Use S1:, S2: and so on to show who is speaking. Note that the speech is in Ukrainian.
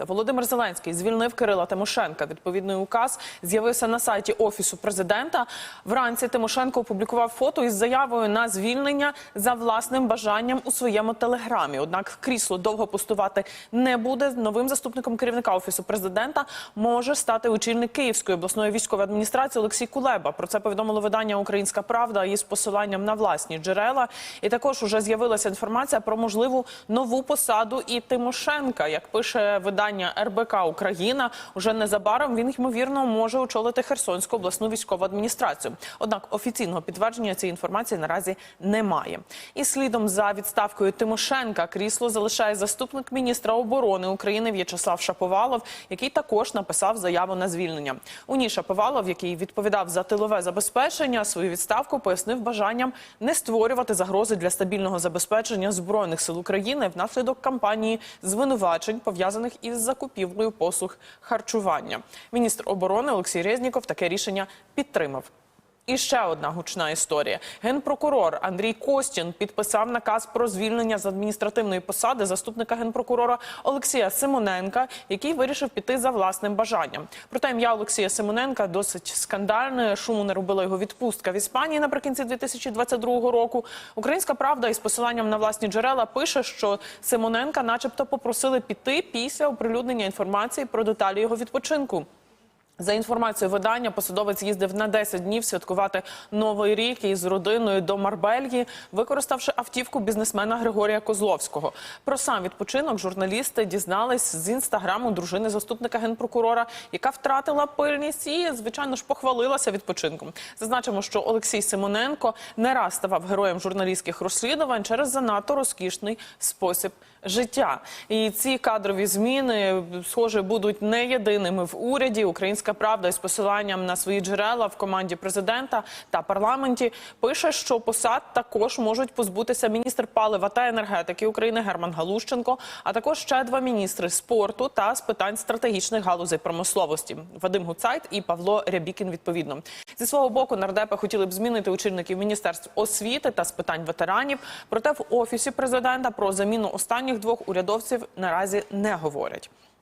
S1: Володимир Зеленський звільнив Кирила Тимошенка. Відповідний указ з'явився на сайті офісу президента. Вранці Тимошенко опублікував фото із заявою на звільнення за власним бажанням у своєму телеграмі. Однак крісло довго пустувати не буде. Новим заступником керівника офісу президента може стати очільник Київської обласної військової адміністрації Олексій Кулеба. Про це повідомило видання Українська Правда із посиланням на власні джерела. І також уже з'явилася інформація про можливу нову посаду і Тимошенка, як пише видання РБК Україна. Уже незабаром він ймовірно може очолити Херсонську обласну військову адміністрацію. Однак офіційного підтвердження цієї інформації наразі немає. І слідом за відставкою Тимошенка крісло залишає заступник міністра оборони України В'ячеслав Шаповалов, який також написав заяву на звільнення. У ній Шаповалов, який відповідав за тилове забезпечення, свою відставку пояснив бажанням не створювати загрози для стабільного забезпечення збройних сил України внаслідок кампанії звинувачень пов'язаних із закупівлею послуг харчування. Міністр оборони Олексій Резніков таке рішення підтримав. І ще одна гучна історія. Генпрокурор Андрій Костін підписав наказ про звільнення з адміністративної посади заступника генпрокурора Олексія Симоненка, який вирішив піти за власним бажанням. Проте ім'я Олексія Симоненка досить скандальне. Шуму не робила його відпустка в Іспанії наприкінці 2022 року. Українська правда із посиланням на власні джерела пише, що Симоненка, начебто, попросили піти після оприлюднення інформації про деталі його відпочинку. За інформацією видання, посадовець їздив на 10 днів святкувати новий рік із родиною до Марбельї, використавши автівку бізнесмена Григорія Козловського. Про сам відпочинок журналісти дізнались з інстаграму дружини заступника генпрокурора, яка втратила пильність і, звичайно ж, похвалилася відпочинком. Зазначимо, що Олексій Симоненко не раз ставав героєм журналістських розслідувань через занадто розкішний спосіб життя. І ці кадрові зміни, схоже, будуть не єдиними в уряді. Українська правда із посиланням на свої джерела в команді президента та парламенті пише, що посад також можуть позбутися міністр палива та енергетики України Герман Галущенко, а також ще два міністри спорту та з питань стратегічних галузей промисловості Вадим Гуцайт і Павло Рябікін. Відповідно зі свого боку нардепи хотіли б змінити очільників міністерств освіти та з питань ветеранів. Проте в офісі президента про заміну останніх двох урядовців наразі не говорять.